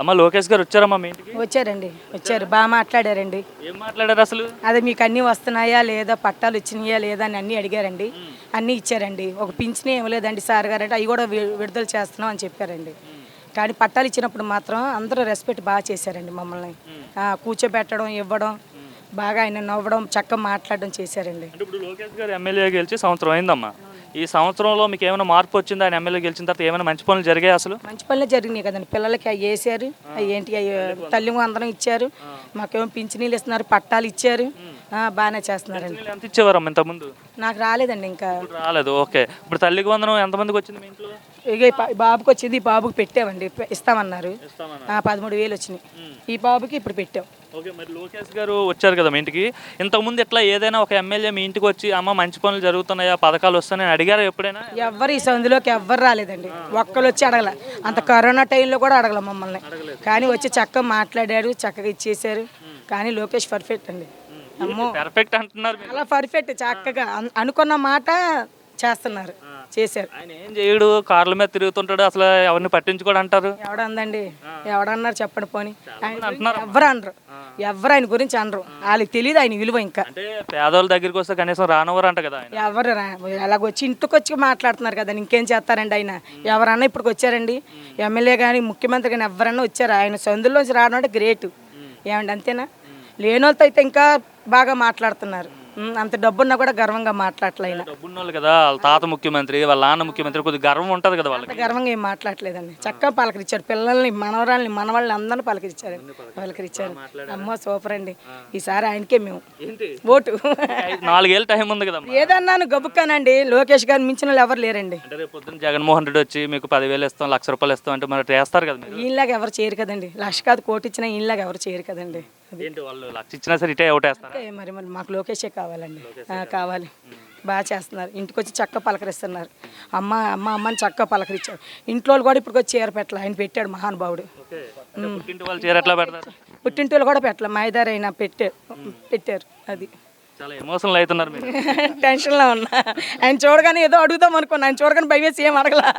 అమ్మ లోకేష్ గారు వచ్చారమ్మా మీ ఇంటికి? వచ్చారండి వచ్చారు. బాగా మాట్లాడారండి. ఏం మాట్లాడారు అసలు? అదే మీకు అన్నీ వస్తున్నాయా లేదా పట్టాలు వచ్చినాయా లేదా అని అన్నీ అడిగారండి. అన్నీ ఇచ్చారండి. ఒక పింఛనే ఇవ్వలేదండి సార్ గారు అంటే అవి కూడా వి- విడుదల చేస్తున్నాం అని చెప్పారండి. కానీ పట్టాలు ఇచ్చినప్పుడు మాత్రం అందరూ రెస్పెక్ట్ బాగా చేశారండి మమ్మల్ని. ఆ, కూర్చోబెట్టడం ఇవ్వడం బాగా ఆయన నవ్వడం చక్కగా మాట్లాడడం చేశారండి. అంటే ఇప్పుడు లోకేష్ గారు ఎమ్మెల్యే గెలిచి సంవత్సరం అయిందమ్మా. ఈ సంవత్సరంలో మీకు ఏమైనా మార్పు వచ్చిందా? ఆయన ఎమ్మెల్యే గెలిచిన తర్వాత ఏమైనా మంచి పనులు జరిగాయి అసలు? మంచి పనులే జరిగినాయి కదండి. పిల్లలకి అవి వేసారు అవి ఏంటి? అవి తల్లి అందరం ఇచ్చారు. మాకేమో పింఛనీళ్ళు ఇస్తున్నారు పట్టాలు ఇచ్చారు. బాగానే చేస్తున్నారండి. మీరు ఎంత ఇచ్చేవారమ్మ ఇంతకుముందు? నాకు రాలేదండి ఇంకా. ఇప్పుడు రాలేదు ఓకే. ఇప్పుడు తల్లికి వందనం ఎంతమందికి వచ్చింది మీ ఇంట్లో? ఇక ఈ పా- ఈ బాబుకి వచ్చింది ఈ బాబుకి పెట్టామండి పె- ఇస్తామన్నారు. ఆ, పదమూడు వేలు వచ్చినాయి. ఈ బాబుకి ఇప్పుడు పెట్టాం. ఓకే మరి లోకేష్ గారు వచ్చారు కదా మీ ఇంటికి. ఇంతకుముందు ఎట్లా ఏదైనా ఒక ఎమ్మెల్యే మీ ఇంటికి వచ్చి అమ్మ మంచి పనులు జరుగుతున్నాయా పథకాలు వస్తున్నాయని అడిగారా ఎప్పుడైనా? ఎవ్వరు ఈ సందులోకి ఎవ్వరు రాలేదండి. ఒక్కరు వచ్చి అడగల. అంత కరోనా టైంలో కూడా అడగల మమ్మల్ని. కానీ వచ్చి చక్కగా మాట్లాడారు చక్కగా ఇచ్చేసారు కానీ లోకేష్ పర్ఫెక్ట్ అండి. పర్ఫెక్ట్ అంటున్నారు. అలా పర్ఫెక్ట్ చక్కగా. అన్- అనుకున్న మాట చేస్తున్నారు. చేశారు. ఆయన ఏం చేయడు? కార్ల మీద తిరుగుతుంటాడు. అసలు ఎవరిని పట్టించుకోడు అంటారు? ఎవడందండి? ఎవడన్నారు చెప్పండి పోని. ఎవ్వరు అనరు. ఎవరు ఆయన గురించి అనరు. వాళ్ళకి తెలియదు ఆయన విలువ ఇంకా. అంటే పేదవాళ్ళ దగ్గరికి వస్తే కనీసం రానవరు అంట కదా ఎవరు అలాగొచ్చి ఇంటికి వచ్చి మాట్లాడుతున్నారు కదా ఇంకేం చేస్తారండి ఆయన? ఎవరన్నా ఇప్పుడు వచ్చారండి? ఎమ్మెల్యే కానీ ముఖ్యమంత్రి కానీ ఎవరన్నా వచ్చారు? ఆయన సందులోంచి రావడం అంటే గ్రేట్. ఏమండి అంతేనా? లేని వాళ్ళతో అయితే ఇంకా బాగా మాట్లాడుతున్నారు. అంత డబ్బున్నా కూడా గర్వంగా మాట్లాడలే ఆయన డబ్బున్న వాళ్ళు కదా వాళ్ళ తాత ముఖ్యమంత్రి వాళ్ళ నాన్న ముఖ్యమంత్రి కొద్దిగా గర్వం ఉంటుంది కదా వాళ్ళకి. అంత గర్వంగా ఏం మాట్లాడలేదండి చక్కగా పలకరించారు పిల్లల్ని మనవరాల్ని మనవాళ్ళని అందరిని పలకరించారు పలకరించారు అమ్మో సూపర్ అండి. ఈసారి ఆయనకే మేము ఏంటి? ఓటు. నాలుగేళ్ళు టైం ఉంది కదమ్మా. ఏదన్నాను గబుక్కానండి. లోకేష్ గారు మించిన వాళ్ళు ఎవరు లేరండి. పొద్దున్న జగన్మోహన్ రెడ్డి వచ్చి మీకు పదివేలు ఇస్తాం లక్ష రూపాయలు ఇస్తాం అంటే మరి చేస్తారు కదా మీరు? ఈయనలాగా ఎవరు చేయరు కదండి. లక్ష కాదు కోటి ఇచ్చినా ఈయనలాగా ఎవరు చేయరు కదండి. ఏంటి వాళ్ళు లక్ష ఇచ్చినా సరే ఇటే ఒకటేస్తారా అంటే మరి మరి మాకు లోకేషే కావాలండి. ఆ, కావాలి. బాగా చేస్తున్నారు. ఇంటికి వచ్చి చక్క పలకరిస్తున్నారు. అమ్మ అమ్మ అమ్మని చక్క పలకరించారు. ఇంట్లో వాళ్ళు కూడా ఇప్పుడు వచ్చి చీర పెట్టాలి. ఆయన పెట్టాడు మహానుభావుడు. ఓకే. అంటే పుట్టింటి వాళ్ళు చీర ఎట్లా పెడతారు? పుట్టింటి వాళ్ళు కూడా పెట్టాలి. మాయదారు అయినా పెట్టారు పెట్టారు. అది. చాలా ఎమోషనల్ అవుతున్నారు మీరు. టెన్షన్లో ఉన్నా. ఆయన చూడగానే ఏదో అడుగుదాం అనుకున్నా. ఆయన చూడగానే భయం వేసి ఏం అడగలా.